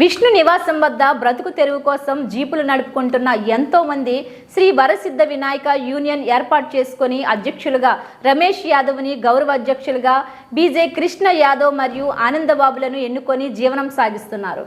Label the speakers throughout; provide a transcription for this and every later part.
Speaker 1: విష్ణు నివాసం వద్ద బ్రతుకు తెరువు కోసం జీపులు నడుపుకుంటున్న ఎంతో మంది శ్రీ వరసిద్ధ వినాయక యూనియన్ ఏర్పాటు చేసుకుని అధ్యక్షులుగా రమేష్ యాదవ్ని గౌరవ అధ్యక్షులుగా బీజే కృష్ణ యాదవ్ మరియు ఆనందబాబులను ఎన్నుకొని జీవనం సాగిస్తున్నారు.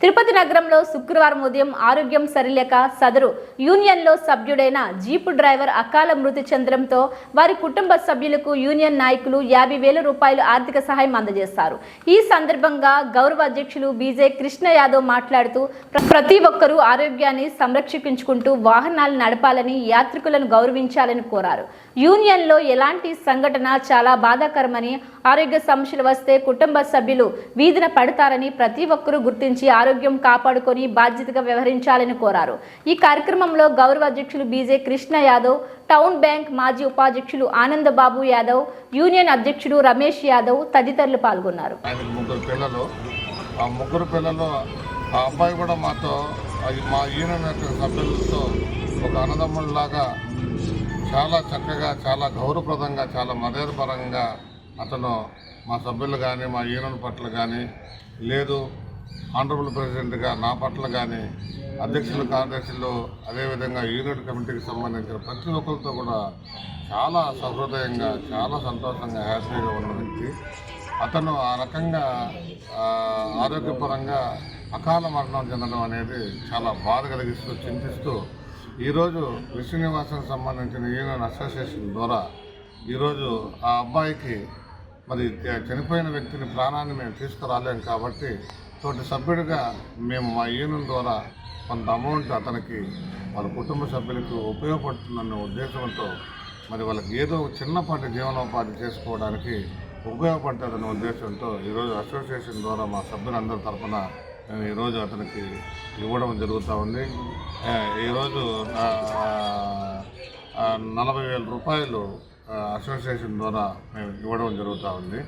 Speaker 1: తిరుపతి నగరంలో శుక్రవారం ఉదయం ఆరోగ్యం సరిలేక సదరు యూనియన్లో సభ్యుడైన జీపు డ్రైవర్ అకాల మృతి చెందడంతో వారి కుటుంబ సభ్యులకు యూనియన్ నాయకులు యాభై వేల రూపాయలు ఆర్థిక సహాయం అందజేస్తారు ఈ సందర్భంగా గౌరవ అధ్యక్షులు బీజే కృష్ణ యాదవ్ మాట్లాడుతూ "ప్ర- ప్రతి ఒక్కరూ ఆరోగ్యాన్ని సంరక్షించుకుంటూ వాహనాలు నడపాలని యాత్రికులను గౌరవించాలని కోరారు. యూనియన్లో ఎలాంటి సంఘటన చాలా బాధాకరమని ఆరోగ్య సమస్యలు వస్తే కుటుంబ సభ్యులు వీధిన పడతారని ప్రతి ఒక్కరూ గుర్తించి ఆరోగ్యం కాపాడుకొని బాధ్యతగా వ్యవహరించాలని కోరారు. ఈ కార్యక్రమంలో గౌరవ అధ్యక్షులు BJ Krishna Yadav town bank మాజీ ఉపాధ్యక్షులు ఆనందబాబు యాదవ్ యూనియన్ అధ్యక్షుడు రమేష్ యాదవ్ తదితరులు పాల్గొన్నారు.
Speaker 2: ముగ్గురు పిల్లలు. ఆ ముగ్గురు పిల్లలు ఆ అబ్బాయి కూడా మాతో మా యూనియన్ యొక్క సభ్యులతో ఒక అన్నదమ్ముల్లాగా చాలా చక్కగా చాలా గౌరవప్రదంగా చాలా మర్యాదపరంగా అతను మా సభ్యులు కానీ మా యూనియన్ పట్ల కానీ లేదు ఆనరబుల్ ప్రెసిడెంట్గా నా పట్ల కానీ అధ్యక్షులు కార్యదర్శులు అదేవిధంగా యూనిట్ కమిటీకి సంబంధించిన ప్రతి ఒక్కరితో కూడా చాలా సహృదయంగా చాలా సంతోషంగా హ్యాపీగా ఉన్న వ్యక్తి. అతను ఆ రకంగా ఆరోగ్యపరంగా అకాల మరణం చెందడం అనేది చాలా బాధ కలిగిస్తూ చింతిస్తూ ఈరోజు విశ్వనివాసం సంబంధించిన యూనియన్ అసోసియేషన్ ద్వారా ఈరోజు ఆ అబ్బాయికి మరి చనిపోయిన వ్యక్తిని ప్రాణాన్ని మేము తీసుకురాలేం కాబట్టి తోటి సభ్యుడిగా మేము మా యూనియన్ ద్వారా కొంత అమౌంట్ అతనికి వాళ్ళ కుటుంబ సభ్యులకు ఉపయోగపడుతుందన్న ఉద్దేశంతో మరి వాళ్ళకి ఏదో చిన్నపాటి జీవనోపాధి చేసుకోవడానికి ఉపయోగపడుతుందన్న ఉద్దేశంతో ఈరోజు అసోసియేషన్ ద్వారా మా సభ్యులందరి తరఫున మేము ఈరోజు అతనికి ఇవ్వడం జరుగుతూ ఉంది. ఈరోజు నలభై వేల రూపాయలు అసోసియేషన్ ద్వారా మేము ఇవ్వడం జరుగుతూ ఉంది.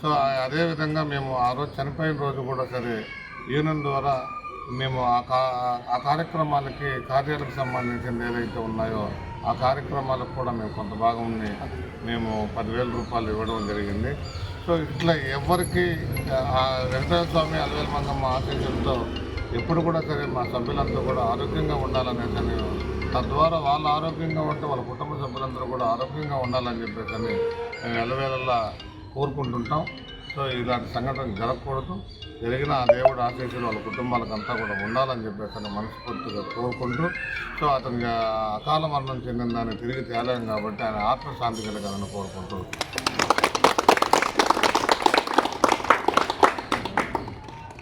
Speaker 2: సో అదేవిధంగా మేము ఆ రోజు చనిపోయిన రోజు కూడా సరే యూనియన్ ద్వారా మేము ఆ కా ఆ కార్యక్రమాలకి కార్యాలకు సంబంధించిన ఏదైతే ఉన్నాయో ఆ కార్యక్రమాలకు కూడా మేము కొంత భాగంని మేము పదివేల రూపాయలు ఇవ్వడం జరిగింది. సో ఇట్లా ఎవరికి వెంకటేశ్వర స్వామి అలవేల మంగమ్మ ఆశీస్సులతో ఎప్పుడు కూడా సరే మా సభ్యులంతా కూడా ఆరోగ్యంగా ఉండాలనేసి అని తద్వారా వాళ్ళు ఆరోగ్యంగా ఉంటే వాళ్ళ కుటుంబ సభ్యులందరూ కూడా ఆరోగ్యంగా ఉండాలని చెప్పేసి అని మేము ఎల్లవేళలా కోరుకుంటుంటాం. సో ఇలాంటి సంఘటన జరగకూడదు. జరిగిన ఆ దేవుడు ఆశీస్సులు వాళ్ళ కుటుంబాలకంతా కూడా ఉండాలని చెప్పేసి అని మనస్ఫూర్తిగా కోరుకుంటూ సో అతనికి అకాల మరణం చెందిన దాన్ని తిరిగి తేలేం కాబట్టి ఆయన ఆత్మశాంతి కలగాలని కోరుకుంటూ